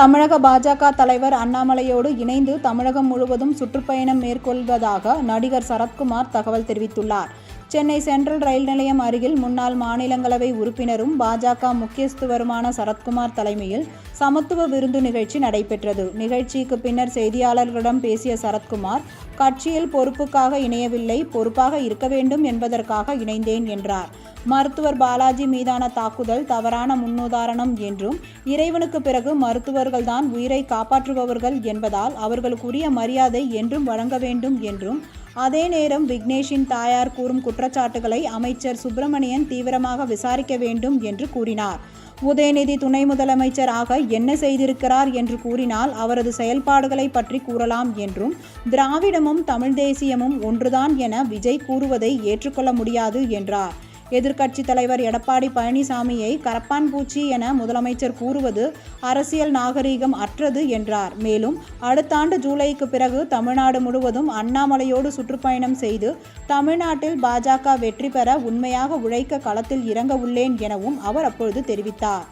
தமிழக பாஜக தலைவர் அண்ணாமலையோடு இணைந்து தமிழகம் முழுவதும் சுற்றுப்பயணம் மேற்கொள்வதாக நடிகர் சரத்குமார் தகவல் தெரிவித்துள்ளார். சென்னை சென்ட்ரல் ரயில் நிலையம் அருகில் முன்னாள் மாநிலங்களவை உறுப்பினரும் பாஜக முக்கியஸ்துவருமான சரத்குமார் தலைமையில் சமத்துவ விருந்து நிகழ்ச்சி நடைபெற்றது. நிகழ்ச்சிக்கு பின்னர் செய்தியாளர்களிடம் பேசிய சரத்குமார் கட்சியில் பொறுப்புக்காக இணையவில்லை பொறுப்பாக இருக்க வேண்டும் என்பதற்காக இணைந்தேன் என்றார். மருத்துவர் பாலாஜி மீதான தாக்குதல் தவறான முன்னுதாரணம் என்றும் இறைவனுக்கு பிறகு மருத்துவர்கள்தான் உயிரை காப்பாற்றுபவர்கள் என்பதால் அவர்களுக்குரிய மரியாதை என்றும் வழங்க வேண்டும் என்றும் அதே நேரம் விக்னேஷின் தாயார் கூறும் குற்றச்சாட்டுகளை அமைச்சர் சுப்பிரமணியன் தீவிரமாக விசாரிக்க வேண்டும் என்று கூறினார். உதயநிதி துணை முதலமைச்சராக என்ன செய்திருக்கிறார் என்று கூறினால் அவரது செயல்பாடுகளை பற்றி கூறலாம் என்றும் திராவிடமும் தமிழ் தேசியமும் ஒன்றுதான் என விஜய் கூறுவதை ஏற்றுக்கொள்ள முடியாது என்றார். எதிர்க்கட்சித் தலைவர் எடப்பாடி பழனிசாமியை கரப்பான் பூச்சி என முதலமைச்சர் கூறுவது அரசியல் நாகரீகம் அற்றது என்றார். மேலும் அடுத்த ஆண்டு ஜூலைக்கு பிறகு தமிழ்நாடு முழுவதும் அண்ணாமலையோடு சுற்றுப்பயணம் செய்து தமிழ்நாட்டில் பாஜக வெற்றி பெற உண்மையாக உழைக்க களத்தில் இறங்க உள்ளேன் எனவும் அவர் அப்பொழுது தெரிவித்தார்.